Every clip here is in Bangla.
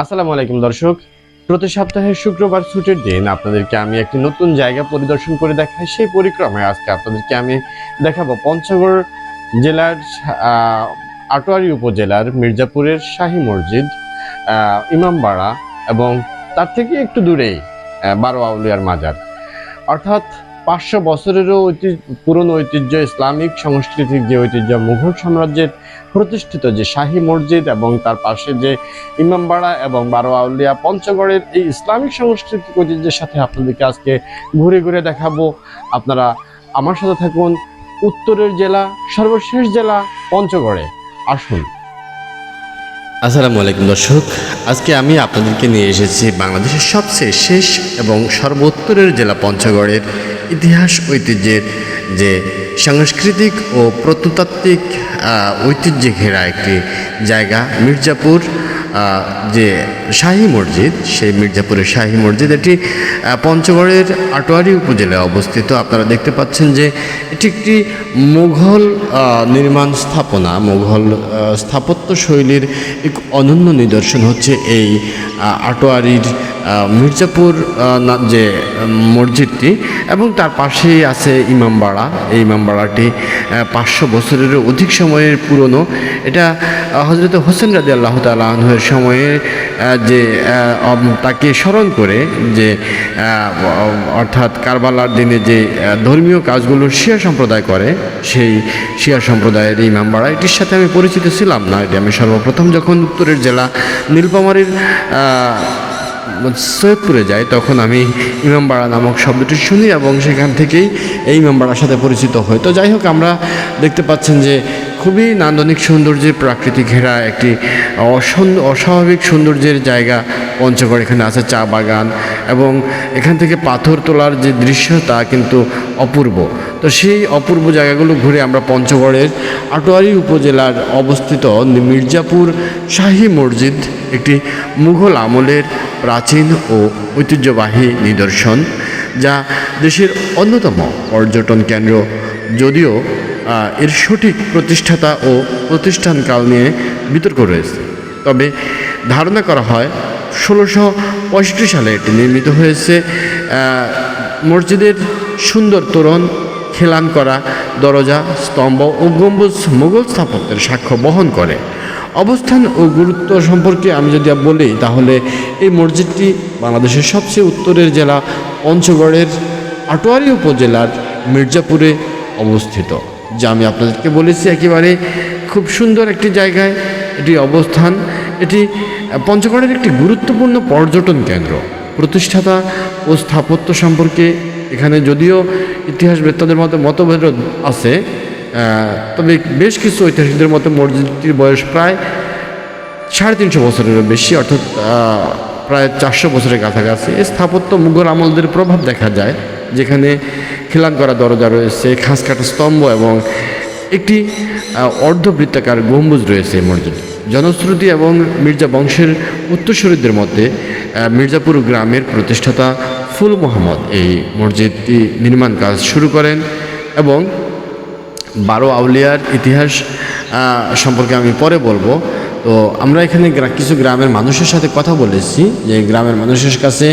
আসসালামু আলাইকুম দর্শক। প্রতি সপ্তাহের শুক্রবার ছুটির দিন আপনাদেরকে আমি একটি নতুন জায়গা পরিদর্শন করে দেখাই। সেই পরিক্রমায় আজকে আপনাদেরকে আমি দেখাবো পঞ্চগড় জেলার আটোয়ারি উপজেলার মির্জাপুরের শাহী মসজিদ ইমামবাড়া এবং তার থেকে একটু দূরেই বারো আউলিয়ার মাজার। অর্থাৎ পাঁচশো বছরেরও ঐতিহ্য, পুরনো ঐতিহ্য, ইসলামিক সাংস্কৃতিক যে ঐতিহ্য, মুঘল সাম্রাজ্যের প্রতিষ্ঠিত যে শাহী মসজিদ এবং তার পাশে যে ইমামবাড়া এবং বারো আউলিয়া পঞ্চগড়ের এই ইসলামিক সাংস্কৃতিক ঐতিহ্যের সাথে আপনাদেরকে আজকে ঘুরে ঘুরে দেখাবো। আপনারা আমার সাথে থাকুন উত্তরের জেলা, সর্বশেষ জেলা, পঞ্চগড়ে। আসুন। আসসালামু আলাইকুম দর্শক, আজকে আমি আপনাদেরকে নিয়ে এসেছি বাংলাদেশের সবচেয়ে শেষ এবং সর্বোত্তরের জেলা পঞ্চগড়ের ইতিহাস, ঐতিহ্যের যে সাংস্কৃতিক ও প্রত্নতাত্ত্বিক ঐতিহ্যে ঘেরা একটি জায়গা, মির্জাপুর যে শাহী মসজিদ, সেই মির্জাপুরের শাহী মসজিদ, এটি পঞ্চগড়ের আটোয়ারি উপজেলায় অবস্থিত। আপনারা দেখতে পাচ্ছেন যে এটি একটি মুঘল নির্মাণ স্থাপনা। মুঘল স্থাপত্য শৈলীর এক অনন্য নিদর্শন হচ্ছে এই আটোয়ারির মির্জাপুর যে, মসজিদটি এবং তার পাশেই আছে ইমামবাড়া এই ইমামবাড়াটি পাঁচশো বছরেরও অধিক সময়ের পুরনো। এটা হজরত হোসেন রাজি আল্লাহ তালের সময়ে যে তাকে স্মরণ করে যে অর্থাৎ কারবালার দিনে যে ধর্মীয় কাজগুলো শিয়া সম্প্রদায় করে, সেই শিয়া সম্প্রদায়ের ইমামবাড়া এটির সাথে আমি পরিচিত ছিলাম না। এটি আমি সর্বপ্রথম যখন উত্তরের জেলা নীলপামারীর সৈয়দপুরে যাই তখন আমি ইমামবাড়া নামক শব্দটি শুনি এবং সেখান থেকেই এই ইমামবাড়ার সাথে পরিচিত হই। তো যাই হোক, আমরা দেখতে পাচ্ছেন যে খুবই নান্দনিক সৌন্দর্যের প্রাকৃতি ঘেরা একটি অস্বাভাবিক সৌন্দর্যের জায়গা পঞ্চগড় এখানে আছে চা বাগান এবং এখান থেকে পাথর তোলার যে দৃশ্য তা কিন্তু অপূর্ব। তো সেই অপূর্ব জায়গাগুলো ঘুরে আমরা পঞ্চগড়ের আটোয়ারি উপজেলার অবস্থিত মির্জাপুর শাহী মসজিদ, একটি মুঘল আমলের প্রাচীন ও ঐতিহ্যবাহী নিদর্শন, যা দেশের অন্যতম পর্যটন কেন্দ্র। যদিও এর সঠিক প্রতিষ্ঠাতা ও প্রতিষ্ঠানকাল নিয়ে বিতর্ক রয়েছে। তবে ধারণা করা হয়, ষোলোশো পঁয়ষট্টি সালে এটি নির্মিত হয়েছে। মসজিদের সুন্দর তোরণ, খেলান করা, দরজা, স্তম্ভ ও গম্বুজ মোগল স্থাপত্যের সাক্ষ্য বহন করে। অবস্থান ও গুরুত্ব সম্পর্কে আমি যদি বলি, তাহলে এই মসজিদটি বাংলাদেশের সবচেয়ে উত্তরের জেলা, পঞ্চগড়ের আটোয়ারি উপজেলার মির্জাপুরে অবস্থিত। যা আমি আপনাদেরকে বলেছি, একেবারে খুব সুন্দর একটি জায়গায় এটি অবস্থান। এটি পঞ্চগড়ের একটি গুরুত্বপূর্ণ পর্যটন কেন্দ্র। প্রতিষ্ঠাতা ও স্থাপত্য সম্পর্কে এখানে যদিও ইতিহাস ইতিহাসবেত্তাদের মতো মতভেদ আছে তবে বেশ কিছু ঐতিহাসিকদের মতো মসজিদটির বয়স প্রায় সাড়ে তিনশো বছরেরও বেশি, অর্থাৎ প্রায় চারশো বছরের কাছাকাছি। স্থাপত্য মুঘল আমলদের প্রভাব দেখা যায়। যেখানে খিলান করা দরজা রয়েছে, খাস কাটা স্তম্ভ এবং একটি অর্ধবৃত্তাকার গম্বুজ রয়েছে এই মসজিদ। জনশ্রুতি এবং মির্জা বংশের উত্তরসূরিদের মধ্যে মির্জাপুর গ্রামের প্রতিষ্ঠাতা ফুল মোহাম্মদ এই মসজিদটি নির্মাণ কাজ শুরু করেন এবং বারো আউলিয়ার ইতিহাস সম্পর্কে আমি পরে বলব। তো আমরা এখানে কিছু গ্রামের মানুষের সাথে কথা বলেছি, যে গ্রামের মানুষের কাছে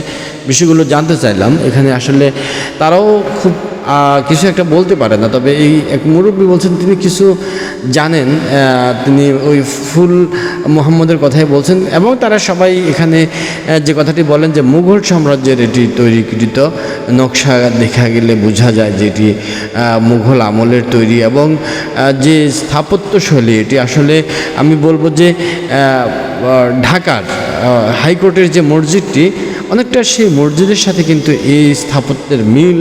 বিষয়গুলো জানতে চাইলাম। এখানে আসলে তারাও খুব কিছু একটা বলতে পারে না, তবে এই এক মুরব্বী বলছেন, তিনি কিছু জানেন তিনি ওই ফুল মোহাম্মদের কথাই বলছেন এবং তারা সবাই এখানে যে কথাটি বলেন যে মুঘল সাম্রাজ্যের এটি তৈরিকৃত নকশা দেখা গেলে বোঝা যায় যে এটি মুঘল আমলের তৈরি এবং যে স্থাপত্যশৈলী এটি আসলে আমি বলব যে ঢাকার হাইকোর্টের যে মসজিদটি অনেকটা সেই মসজিদের সাথে কিন্তু এই স্থাপত্যের মিল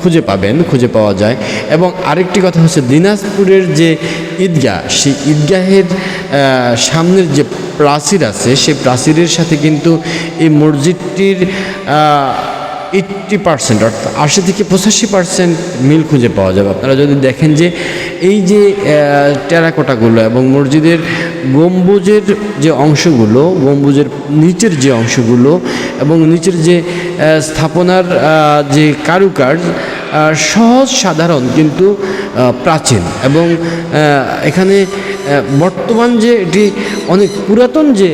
খুঁজে পাবেন, খুঁজে পাওয়া যায়। এবং আরেকটি কথা হচ্ছে দিনাজপুরের যে ঈদগাহ, সেই ঈদগাহের সামনের যে প্রাচীর আছে, সেই প্রাচীরের সাথে কিন্তু এই মসজিদটির এইট্টি পার্সেন্ট অর্থাৎ আশি থেকে পঁচাশি পার্সেন্ট মিল খুঁজে পাওয়া যাবে। আপনারা যদি দেখেন যে এই যে টেরাকোটাগুলো এবং মসজিদের গম্বুজের যে অংশগুলো গম্বুজের নিচের যে অংশগুলো এবং নিচের যে স্থাপনার যে কারুকাজ আহ, সহজ সাধারণ কিন্তু প্রাচীন এবং এখানে বর্তমান যে এটি অনেক পুরাতন যে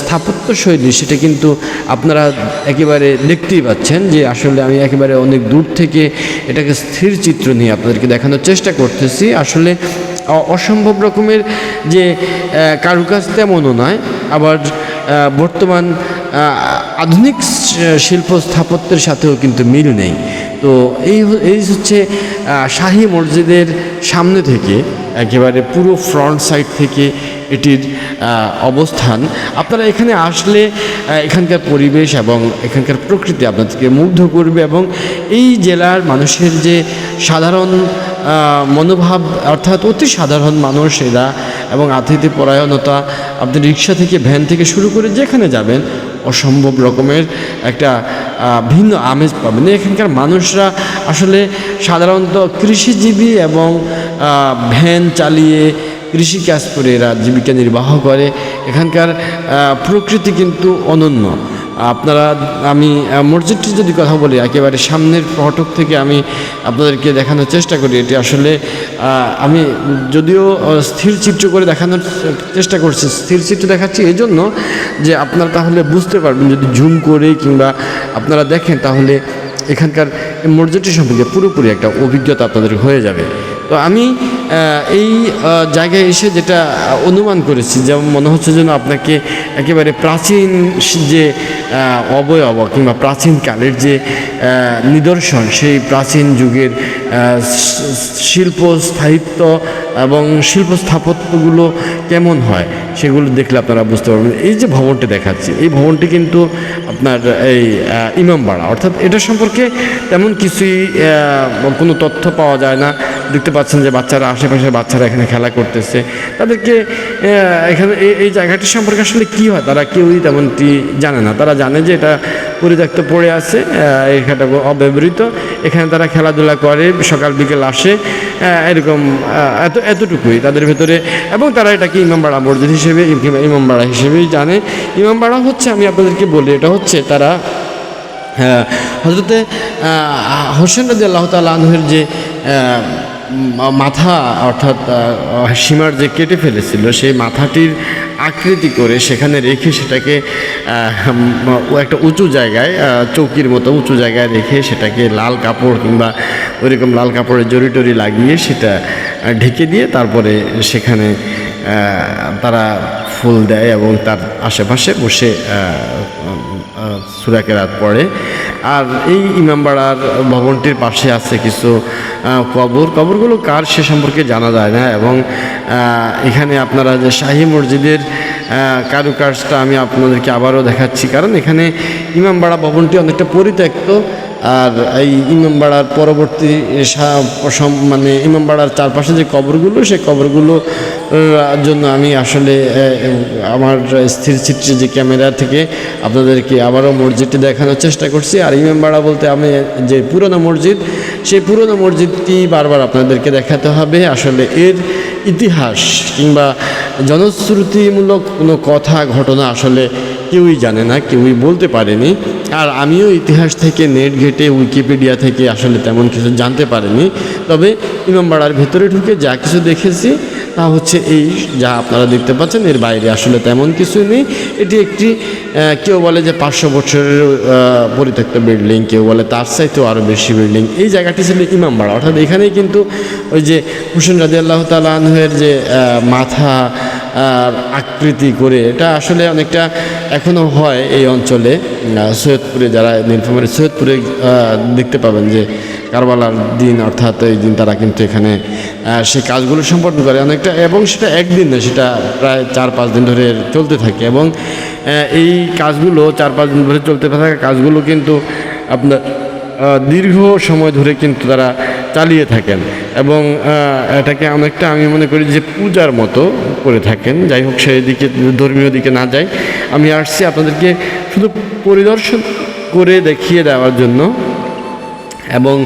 স্থাপত্য শৈলী, সেটা কিন্তু আপনারা একেবারে দেখতেই পাচ্ছেন যে আসলে আমি একেবারে অনেক দূর থেকে এটাকে স্থির চিত্র নিয়ে আপনাদেরকে দেখানোর চেষ্টা করতেছি। আসলে অসম্ভব রকমের যে কারুকাজ তেমনও নয়, আবার বর্তমান আধুনিক শিল্প স্থাপত্যের সাথেও কিন্তু মিল নেই। তো এই এই হচ্ছে শাহী মসজিদের সামনে থেকে একেবারে পুরো ফ্রন্ট সাইড থেকে এটির অবস্থান। আপনারা এখানে আসলে এখানকার পরিবেশ এবং এখানকার প্রকৃতি আপনাদেরকে মুগ্ধ করবে এবং এই জেলার মানুষের যে সাধারণ মনোভাব, অর্থাৎ অতি সাধারণ মানুষ এরা এবং আতিথ্য পরায়ণতা আপনি রিক্সা থেকে ভ্যান থেকে শুরু করে যেখানে যাবেন অসম্ভব রকমের একটা ভিন্ন আমেজ পাবেন। এখানকার মানুষরা আসলে সাধারণত কৃষিজীবী এবং ভ্যান চালিয়ে কৃষিকাজ করে এরা জীবিকা নির্বাহ করে। এখানকার প্রকৃতি কিন্তু অনন্য। আপনারা, আমি মসজিদটি যদি কথা বলি, একেবারে সামনের ফটক থেকে আমি আপনাদেরকে দেখানোর চেষ্টা করি। এটি আসলে আমি যদিও স্থির চিত্র করে দেখানোর চেষ্টা করছি, স্থির চিত্র দেখাচ্ছি এই জন্য যে আপনারা তাহলে বুঝতে পারবেন, যদি জুম করে কিংবা আপনারা দেখেন, তাহলে এখানকার মসজিদটি সম্পর্কে পুরোপুরি একটা অভিজ্ঞতা আপনাদের হয়ে যাবে। তো আমি এই জায়গায় এসে যেটা অনুমান করেছি, যেমন মনে হচ্ছে যেন আপনাকে একেবারে প্রাচীন যে অবয়ব কিংবা প্রাচীন কালের যে নিদর্শন, সেই প্রাচীন যুগের শিল্প স্থায়িত্ব এবং শিল্প স্থাপত্যগুলো কেমন হয় সেগুলো দেখলে আপনারা বুঝতে পারবেন। এই যে ভবনটি দেখাচ্ছি, এই ভবনটি কিন্তু আপনার এই ইমামবাড়া, অর্থাৎ এটা সম্পর্কে তেমন কিছুই কোনো তথ্য পাওয়া যায় না। দেখতে পাচ্ছেন যে বাচ্চারা আশেপাশে বাচ্চারা এখানে খেলা করতেছে। তাদেরকে এখানে এই- জায়গাটি সম্পর্কে আসলে কী হয়? তারা কেউই তেমনটি জানে না। তারা জানে যে এটা পরিত্যক্ত পড়ে আছে এখানটা অব্যবহৃত। এখানে তারা খেলাধুলা করে সকাল বিকেল আসে এরকম এত, এতটুকুই তাদের ভেতরে। এবং তারা এটাকে ইমামবাড়া মসজিদ হিসেবে কিংবা ইমামবাড়া হিসেবেই জানে। ইমামবাড়া হচ্ছে, আমি আপনাদেরকে বলি, এটা হচ্ছে তারা হ্যাঁ হজরতে হোসেন রাজি আল্লাহ তাল আনহের যে মাথা, অর্থাৎ সীমার যে কেটে ফেলেছিল, সেই মাথাটির আকৃতি করে সেখানে রেখে সেটাকে একটা উঁচু জায়গায় চৌকির মতো উঁচু জায়গায় রেখে সেটাকে লাল কাপড় কিংবা ওইরকম লাল কাপড়ের জড়ি টরি লাগিয়ে সেটা ঢেকে দিয়ে তারপরে সেখানে তারা ফুল দেয় এবং তার আশেপাশে বসে সুরাকে রাত পড়ে। আর এই ইমামবাড়ার ভবনটির পাশে আছে কিছু কবর। কবরগুলো কার সে সম্পর্কে জানা যায় না এবং এখানে আপনারা যে শাহি মসজিদের কারুকাজটা আমি আপনাদেরকে আবারও দেখাচ্ছি। কারণ এখানে ইমামবাড়া ভবনটি অনেকটা পরিত্যক্ত। আর এই ইমামবাড়ার পরবর্তী সা- মানে ইমামবাড়ার চারপাশে যে কবরগুলো সেই কবরগুলো জন্য আমি আসলে আমার স্থির চিত্রে যে ক্যামেরা থেকে আপনাদেরকে আবারও মসজিদটি দেখানোর চেষ্টা করছি। আর ইমামবাড়া বলতে আমি যে পুরনো মসজিদ, সেই পুরনো মসজিদটি বারবার আপনাদেরকে দেখাতে হবে। আসলে এর ইতিহাস কিংবা জনশ্রুতিমূলক কোনো কথা, ঘটনা আসলে কেউই জানে না, কেউই বলতে পারেনি। আর আমিও ইতিহাস থেকে, নেট ঘেটে, উইকিপিডিয়া থেকে আসলে তেমন কিছু জানতে পারিনি। তবে ইমামবাড়ার ভেতরে ঢুকে যা কিছু দেখেছি, তা হচ্ছে এই, যা আপনারা দেখতে পাচ্ছেন, এর বাইরে আসলে তেমন কিছু নেই। এটি একটি কেউ বলে যে পাঁচশো বছরের পরিত্যক্ত বিল্ডিং, কেউ বলে তার চাইতেও আরও বেশি বিল্ডিং। এই জায়গাটি ছিল ইমামবাড়া অর্থাৎ এখানেই কিন্তু ওই যে হুসেন রাজি আল্লাহ তালাহের যে মাথা আকৃতি করে, এটা আসলে অনেকটা এখনও হয় এই অঞ্চলে। সৈয়দপুরে যারা নীলফামারী সৈয়দপুরে দেখতে পাবেন যে কারবালার দিন অর্থাৎ এই দিন তারা কিন্তু এখানে সেই কাজগুলো সম্পন্ন করে অনেকটা এবং সেটা একদিন না, সেটা প্রায় চার পাঁচ দিন ধরে চলতে থাকে এবং এই কাজগুলো চার পাঁচ দিন ধরে চলতে থাকা কাজগুলো কিন্তু আপনার দীর্ঘ সময় ধরে কিন্তু তারা চালিয়ে থাকেন এবং এটাকে অনেকটা আমি মনে করি যে পূজার মতো করে থাকেন। যাই হোক সেই দিকে ধর্মীয় দিকে না যাই, আমি আসছি আপনাদেরকে শুধু পরিদর্শন করে দেখিয়ে দেওয়ার জন্য এবং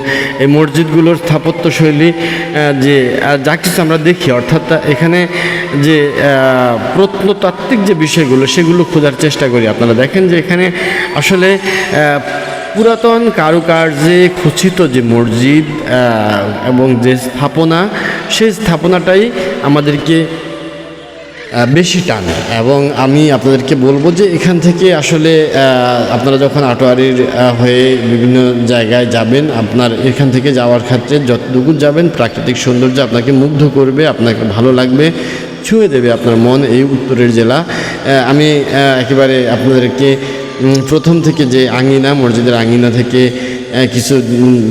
এই মসজিদগুলোর স্থাপত্য শৈলী যে যা কিছু আমরা দেখি, অর্থাৎ এখানে যে প্রত্নতাত্ত্বিক যে বিষয়গুলো, সেগুলো খোঁজার চেষ্টা করি। আপনারা দেখেন যে এখানে আসলে পুরাতন কারুকার্যে খচিত যে মসজিদ এবং যে স্থাপনা, সেই স্থাপনাটাই আমাদেরকে বেশি টান। এবং আমি আপনাদেরকে বলব যে এখান থেকে আসলে আপনারা যখন আটোয়ারির হয়ে বিভিন্ন জায়গায় যাবেন, আপনার এখান থেকে যাওয়ার ক্ষেত্রে যতটুকু যাবেন, প্রাকৃতিক সৌন্দর্য আপনাকে মুগ্ধ করবে, আপনাকে ভালো লাগবে, ছুঁয়ে দেবে আপনার মন এই উত্তরের জেলা। আমি একেবারে আপনাদেরকে প্রথম থেকে যে আঙিনা, মসজিদের আঙিনা থেকে কিছু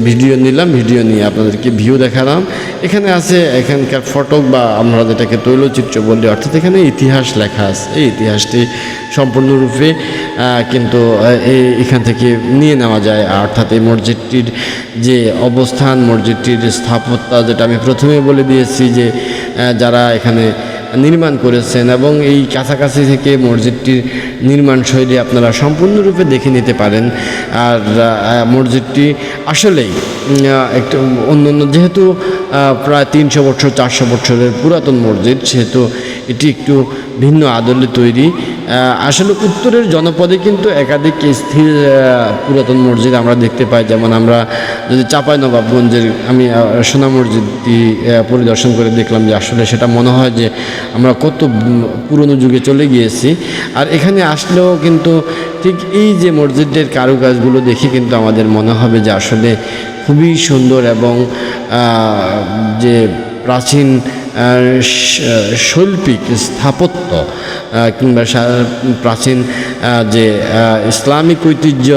ভিডিও নিলাম, ভিডিও নিয়ে আপনাদেরকে ভিউ দেখালাম। এখানে আছে এখানকার ফটক বা আমরা যেটাকে তৈলচিত্র বলি, অর্থাৎ এখানে ইতিহাস লেখা আছে। এই ইতিহাসটি সম্পূর্ণরূপে কিন্তু এই- এখান থেকে নিয়ে নেওয়া যায়। অর্থাৎ এই মসজিদটির যে অবস্থান, মসজিদটির স্থাপত্য, যেটা আমি প্রথমে বলে দিয়েছি যে যারা এখানে নির্মাণ করেছেন এবং এই কাছাকাছি থেকে মসজিদটির নির্মাণ শৈলী আপনারা সম্পূর্ণরূপে দেখে নিতে পারেন। আর মসজিদটি আসলেই একটু অন্য অন্য যেহেতু প্রায় তিনশো বছর, চারশো বছরের পুরাতন মসজিদ, সেহেতু এটি একটু ভিন্ন আদলে তৈরি। আসলে উত্তরের জনপদে কিন্তু একাধিক স্থির পুরাতন মসজিদ আমরা দেখতে পাই। যেমন আমরা যদি চাপাই নবাবগঞ্জের আমি সোনা মসজিদটি পরিদর্শন করে দেখলাম যে আসলে সেটা মনে হয় যে আমরা কত পুরনো যুগে চলে গিয়েছি। আর এখানে আসলেও কিন্তু ঠিক এই যে মসজিদের কারুকাজগুলো দেখে কিন্তু আমাদের মনে হবে যে আসলে খুবই সুন্দর এবং যে প্রাচীন শৈল্পিক স্থাপত্য কিংবা প্রাচীন যে ইসলামিক ঐতিহ্য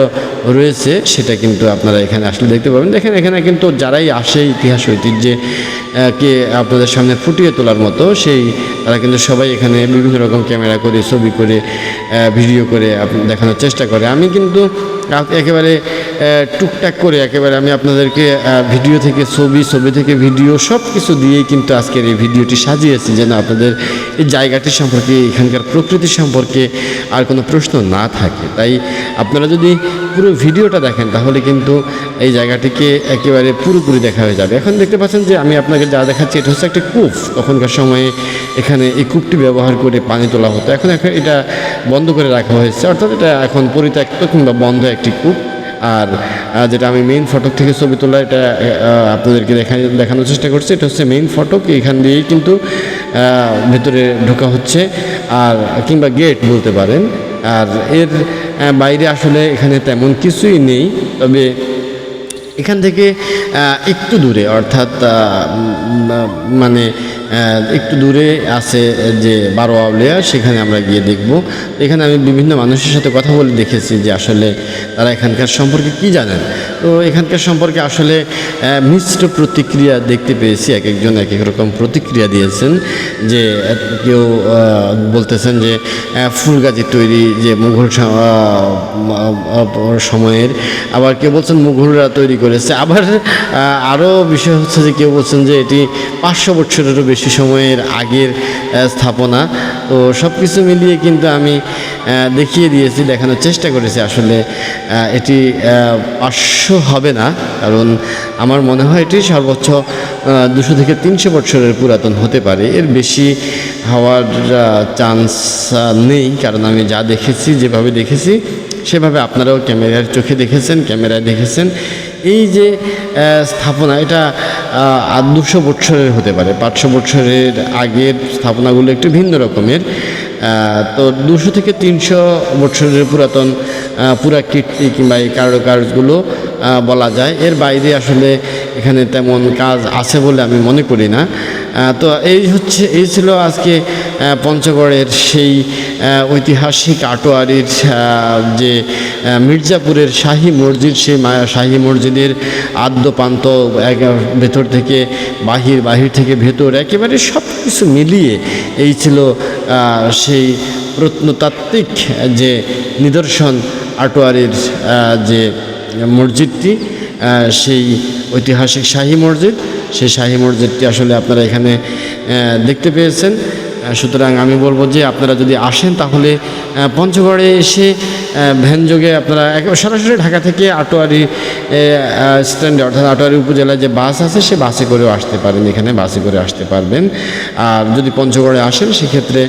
রয়েছে, সেটা কিন্তু আপনারা এখানে আসলে দেখতে পাবেন। দেখেন, এখানে কিন্তু যারাই আসে ইতিহাস ঐতিহ্যে কে আপনাদের সামনে ফুটিয়ে তোলার মতো, সেই, তারা কিন্তু সবাই এখানে বিভিন্ন রকম ক্যামেরা করে, ছবি করে ভিডিও করে দেখানোর চেষ্টা করে। আমি কিন্তু একেবারে টুকটাক করে একেবারে আমি আপনাদেরকে ভিডিও থেকে ছবি ছবি থেকে ভিডিও সব কিছু দিয়েই কিন্তু আজকের এই ভিডিওটি সাজিয়েছি যেন আপনাদের এই জায়গাটি সম্পর্কে, এখানকার প্রকৃতি সম্পর্কে আর কোনো প্রশ্ন না থাকে। তাই আপনারা যদি পুরো ভিডিওটা দেখেন, তাহলে কিন্তু এই জায়গাটিকে একেবারে পুরোপুরি দেখা হয়ে যাবে। এখন দেখতে পাচ্ছেন যে আমি আপনাকে যা দেখাচ্ছি, এটা হচ্ছে একটা কূপ। তখনকার সময়ে এখানে এই কূপটি ব্যবহার করে পানি তোলা হতো। এখন এখন এটা বন্ধ করে রাখা হয়েছে। অর্থাৎ এটা এখন পরিত্যক্ত কিংবা বন্ধ একটি কূপ। আর যেটা আমি মেইন ফটক থেকে ছবি তোলা, এটা আপনাদেরকে দেখা দেখানোর চেষ্টা করছি, এটা হচ্ছে মেইন ফটক, এখান দিয়েই কিন্তু ভেতরে ঢোকা হচ্ছে, আর, কিংবা গেট বলতে পারেন, আর এর বাইরে আসলে এখানে তেমন কিছুই নেই, তবে এখান থেকে একটু দূরে, অর্থাৎ মানে একটু দূরে আছে যে বারো আউলিয়া সেখানে আমরা গিয়ে দেখব। এখানে আমি বিভিন্ন মানুষের সাথে কথা বলে দেখেছি যে আসলে তারা এখানকার সম্পর্কে কি জানেন। তো এখানকার সম্পর্কে আসলে মিশ্র প্রতিক্রিয়া দেখতে পেয়েছি। এক একজন এক এক রকম প্রতিক্রিয়া দিয়েছেন যে, কেউ বলতেছেন যে ফুলগাজি তৈরি যে মুঘল সময়ের। আবার কেউ বলছেন মুঘলরা তৈরি করেছে। আবার আরও বিষয় হচ্ছে যে কেউ বলছেন যে এটি পাঁচশো বছরেরও বেশি সময়ের আগের স্থাপনা। তো সব কিছু মিলিয়ে কিন্তু আমি দেখিয়ে দিয়েছি, দেখানোর চেষ্টা করেছি। আসলে এটি পাঁচশো হবে না, কারণ আমার মনে হয় এটি সর্বোচ্চ দুশো থেকে তিনশো বছরের পুরাতন হতে পারে। এর বেশি হওয়ার চান্স নেই, কারণ আমি যা দেখেছি, যেভাবে দেখেছি, সেভাবে আপনারাও ক্যামেরার চোখে দেখেছেন, ক্যামেরায় দেখেছেন। এই যে স্থাপনা এটা দুশো বছরের হতে পারে। পাঁচশো বছরের আগের স্থাপনাগুলো একটু ভিন্ন রকমের। তো দুশো থেকে তিনশো বছরের পুরাতন পুরাকীর্তি কিংবা এই কারুকাজগুলো আহ, বলা যায়। এর বাইরে আসলে এখানে তেমন কাজ আছে বলে আমি মনে করি না। তো এই হচ্ছে, এই ছিল আজকে পঞ্চগড়ের সেই ঐতিহাসিক আটোয়ারির যে মির্জাপুরের শাহী মসজিদ, সেই শাহী মসজিদের আদ্যপান্ত ভেতর থেকে বাহির বাহির থেকে ভেতর একেবারে সব কিছু মিলিয়ে এই ছিল সেই প্রত্নতাত্ত্বিক যে নিদর্শন আটোয়ারির যে মসজিদটি সেই ঐতিহাসিক শাহী মসজিদ। সেই শাহী মসজিদটি আসলে আপনারা এখানে দেখতে পেয়েছেন। সুতরাং আমি বলব যে আপনারা যদি আসেন তাহলে পঞ্চগড়ে এসে ভ্যানযোগে আপনারা সরাসরি ঢাকা থেকে আটোয়ারি স্ট্যান্ডে অর্থাৎ আটোয়ারি উপজেলায় যে বাস আছে সে বাসে করেও আসতে পারেন। এখানে বাসে করে আসতে পারবেন। আর যদি পঞ্চগড়ে আসেন, সেক্ষেত্রে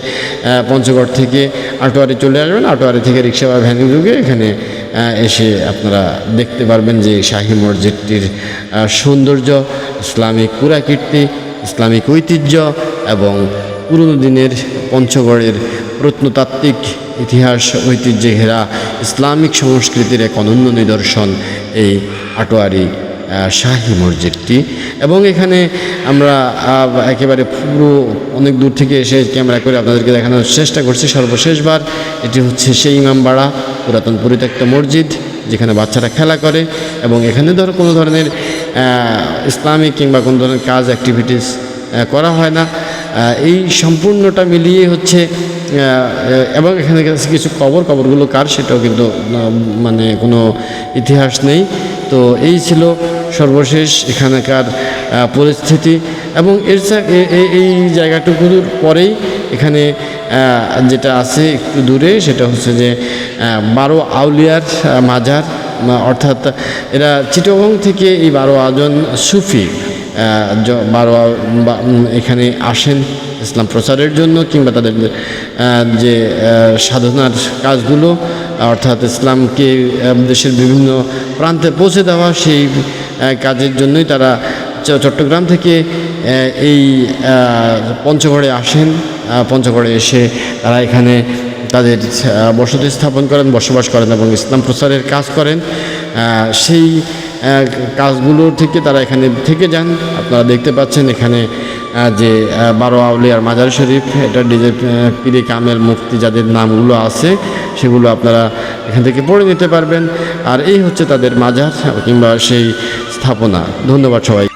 পঞ্চগড় থেকে আটোয়ারি চলে আসবেন। আটোয়ারি থেকে রিক্সা বা ভ্যান যুগে এখানে এসে আপনারা দেখতে পারবেন যে শাহী মসজিদটির সৌন্দর্য, ইসলামিক পুরাকীর্তি ইসলামিক ঐতিহ্য এবং পুরনো দিনের পঞ্চগড়ের প্রত্নতাত্ত্বিক ইতিহাস, ঐতিহ্যে ঘেরা ইসলামিক সংস্কৃতির এক অনন্য নিদর্শন এই আটোয়ারি শাহী মসজিদটি। এবং এখানে আমরা একেবারে পুরো অনেক দূর থেকে এসে ক্যামেরা করে আপনাদেরকে দেখানোর চেষ্টা করছি। সর্বশেষবার এটি হচ্ছে সেই ইমামবাড়া, পুরাতন পরিত্যক্ত মসজিদ, যেখানে বাচ্চারা খেলা করে। এবং এখানে ধর কোনো ধরনের ইসলামিক কিংবা কোনো ধরনের কাজ অ্যাক্টিভিটিস করা হয় না। এই সম্পূর্ণটা মিলিয়ে হচ্ছে এবং এখানে কাছে কবর, কবরগুলো কার সেটাও কিন্তু মানে কোনো ইতিহাস নেই। তো এই ছিল সর্বশেষ এখানকার পরিস্থিতি এবং এর এই জায়গাটুকুর পরেই এখানে যেটা আছে একটু দূরে সেটা হচ্ছে যে বারো আউলিয়ার মাজার অর্থাৎ এরা চিটগং থেকে এই বারো আজন সুফি আহ, য- বারো বা- এখানে আসেন ইসলাম প্রচারের জন্য কিংবা তাদের যে সাধনার কাজগুলো অর্থাৎ ইসলামকে দেশের বিভিন্ন প্রান্তে পৌঁছে দেওয়া সেই কাজের জন্যই তারা চট্টগ্রাম থেকে এই পঞ্চগড়ে আসেন। পঞ্চগড়ে এসে তারা এখানে তাদের বসতি স্থাপন করেন বসবাস করেন এবং ইসলাম প্রচারের কাজ করেন। সেই কাজগুলো থেকে তারা এখানে থেকে যান। আপনারা দেখতে পাচ্ছেন এখানে যে বারো আউলিয়ার মাজার শরীফ, এটা ডিজে পিরি কামেল মুক্তি যাদের নামগুলো আছে, সেগুলো আপনারা এখান থেকে পড়ে নিতে পারবেন। আর এই হচ্ছে তাদের মাজার কিংবা সেই স্থাপনা। ধন্যবাদ সবাই